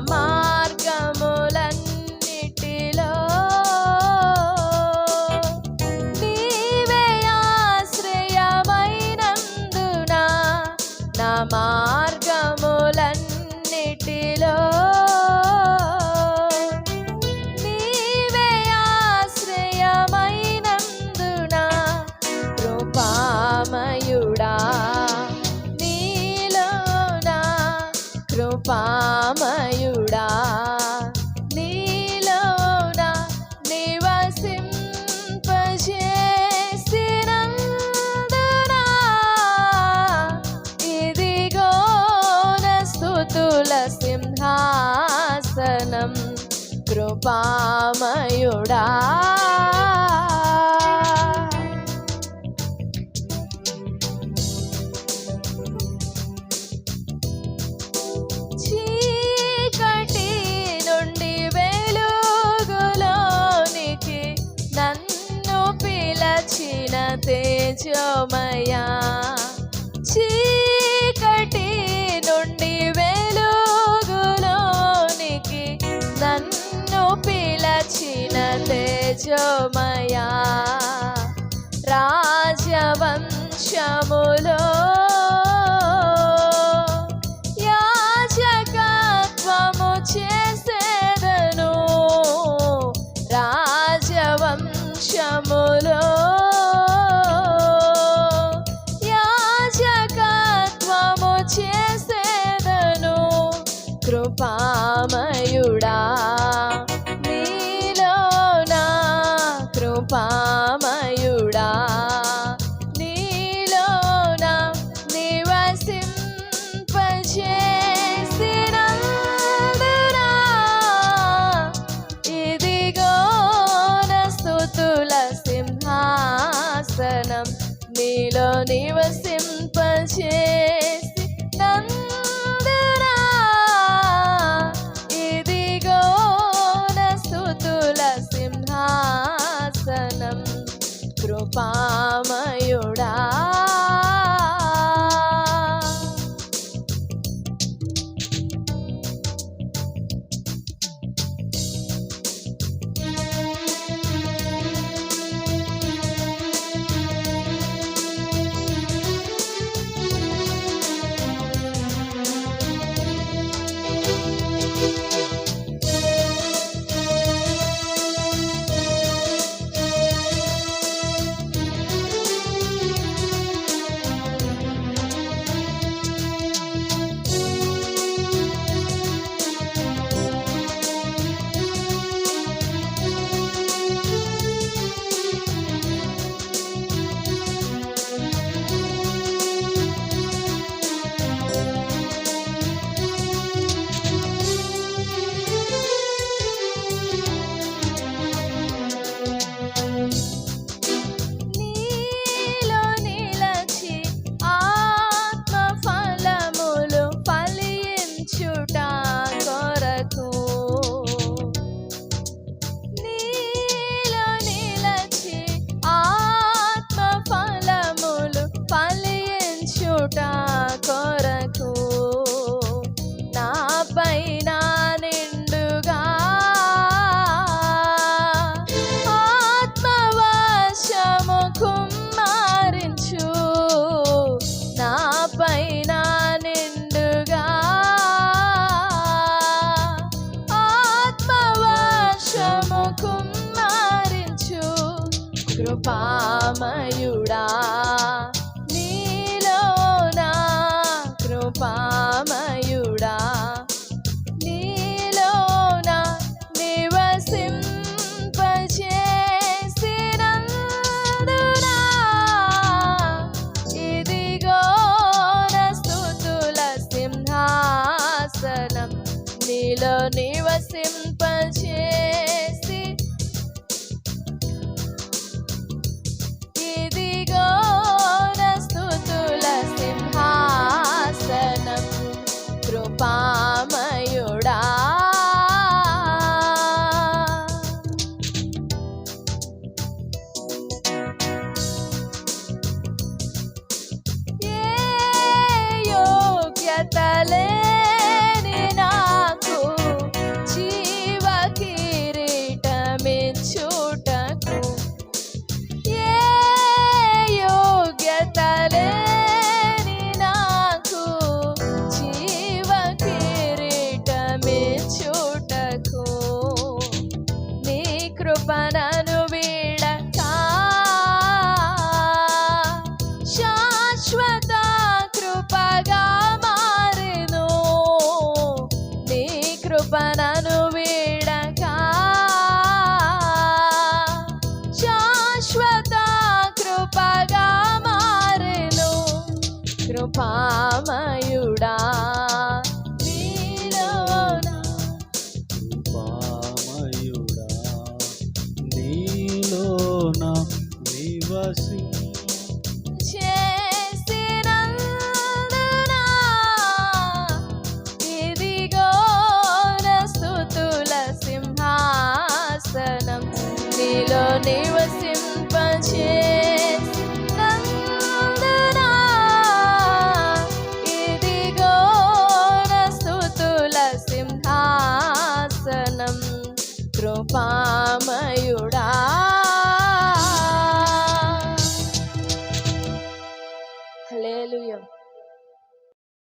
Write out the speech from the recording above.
మార్గములన్నిటిలో నీవే ఆశ్రయమైనందున నా మార్గములన్నిటిలో నీవే ఆశ్రయమైనందున కృపామయుడా కృపామయు పామయుడా. చీకటి నుండి తేజోమయా. చీ తేజోమయా రాజవంశములో కృపామయుడా farmer